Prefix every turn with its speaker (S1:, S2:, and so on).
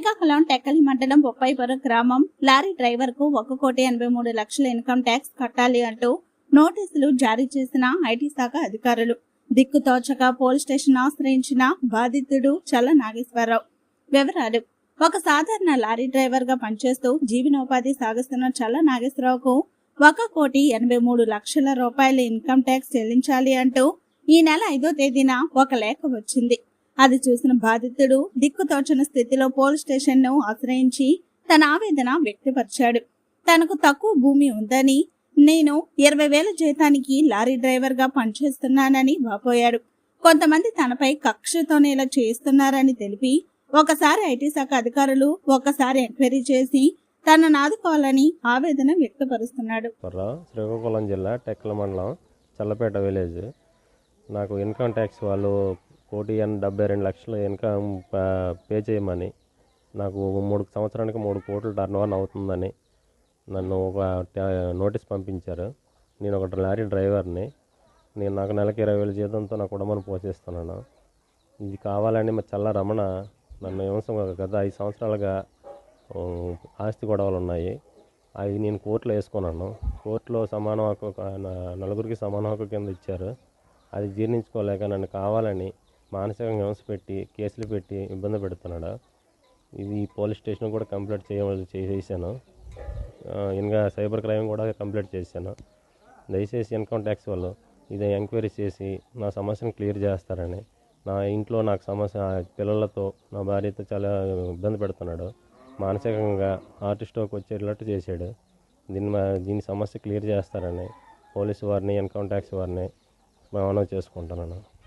S1: శ్రీకాకుళం టెక్కలి మండలం బొప్పాయిపురం గ్రామం. లారీ డ్రైవర్కు ఒక కోటి ఎనభై మూడు లక్షల ఇన్కమ్ ట్యాక్స్ కట్టాలి అంటూ నోటీసులు జారీ చేసిన ఐటీ శాఖ అధికారులు. దిక్కుతోచక పోలీస్ స్టేషన్ ఆశ్రయించిన బాధితుడు చల్ల నాగేశ్వరరావు. వివరాలు. ఒక సాధారణ లారీ డ్రైవర్గా పనిచేస్తూ జీవనోపాధి సాగిస్తున్న చల్ల నాగేశ్వరరావుకు ఒక కోటి ఎనభై మూడు లక్షల రూపాయల ఇన్కమ్ ట్యాక్స్ చెల్లించాలి అంటూ ఈ నెల ఐదో తేదీన ఒక లేఖ వచ్చింది. అది చూసిన బాధితుడు దిక్కుతోచని స్థితిలో పోలీస్ స్టేషన్ను ఆశ్రయించి తన ఆవేదన వ్యక్తపరిచాడు. తనకు తక్కువ భూమి ఉందని నేను ఇరవై వేల జీతానికి లారీ డ్రైవర్గా పనిచేస్తున్నానని వాపోయాడు. కొంతమంది తనపై కక్షతోనే ఇలా చేస్తున్నారని తెలిపి ఒకసారి ఐటీ శాఖ అధికారులు ఒకసారి ఎంక్వైరీ చేసి తనను ఆదుకోవాలని ఆవేదన వ్యక్తపరుస్తున్నాడు.
S2: శ్రీకాకుళం జిల్లా టెక్కల మండలం చల్లపేట విలేజ్. నాకు ఇన్కమ్ ట్యాక్స్ వాళ్ళు కోటి ఎన్ డెబ్బై రెండు లక్షలు ఇన్కమ్ పే చేయమని. నాకు మూడు సంవత్సరానికి మూడు కోట్లు టర్న్ ఓవర్ అవుతుందని నన్ను ఒక నోటీస్ పంపించారు. నేను ఒక లారీ డ్రైవర్ని. నేను నాకు నెలకి ఇరవై వేల జీతంతో నా కుటుంబాన్ని పోషిస్తున్నాను ఇది కావాలని మా చల్ల రమణ నన్ను హింసం గత ఐదు సంవత్సరాలుగా ఆస్తి గొడవలు ఉన్నాయి. అవి నేను కోర్టులో వేసుకున్నాను. కోర్టులో సమాన హక్కు నా- నలుగురికి సమాన హక్కు కింద ఇచ్చారు. అది జీర్ణించుకోలేక నన్ను కావాలని మానసికంగా హింస పెట్టి కేసులు పెట్టి ఇబ్బంది పెడుతున్నాడు? ఇది పోలీస్ స్టేషన్ కూడా కంప్లైంట్ చేయవలసి చేసేసాను. ఇంకా సైబర్ క్రైమ్ కూడా కంప్లైంట్ చేశాను. దయచేసి ఇన్కమ్ ట్యాక్స్ వాళ్ళు ఇది ఎంక్వైరీ చేసి నా సమస్యను క్లియర్ చేస్తారని నా ఇంట్లో నాకు సమస్య పిల్లలతో నా భార్యతో చాలా ఇబ్బంది పెడుతున్నాడు. మానసికంగా హార్ట్ వచ్చేటట్టు చేశాడు. దీన్ని మా- దీని సమస్య క్లియర్ చేస్తారని పోలీసు వారిని ఇన్కమ్ ట్యాక్స్ వారిని మనం చేసుకుంటున్నాను.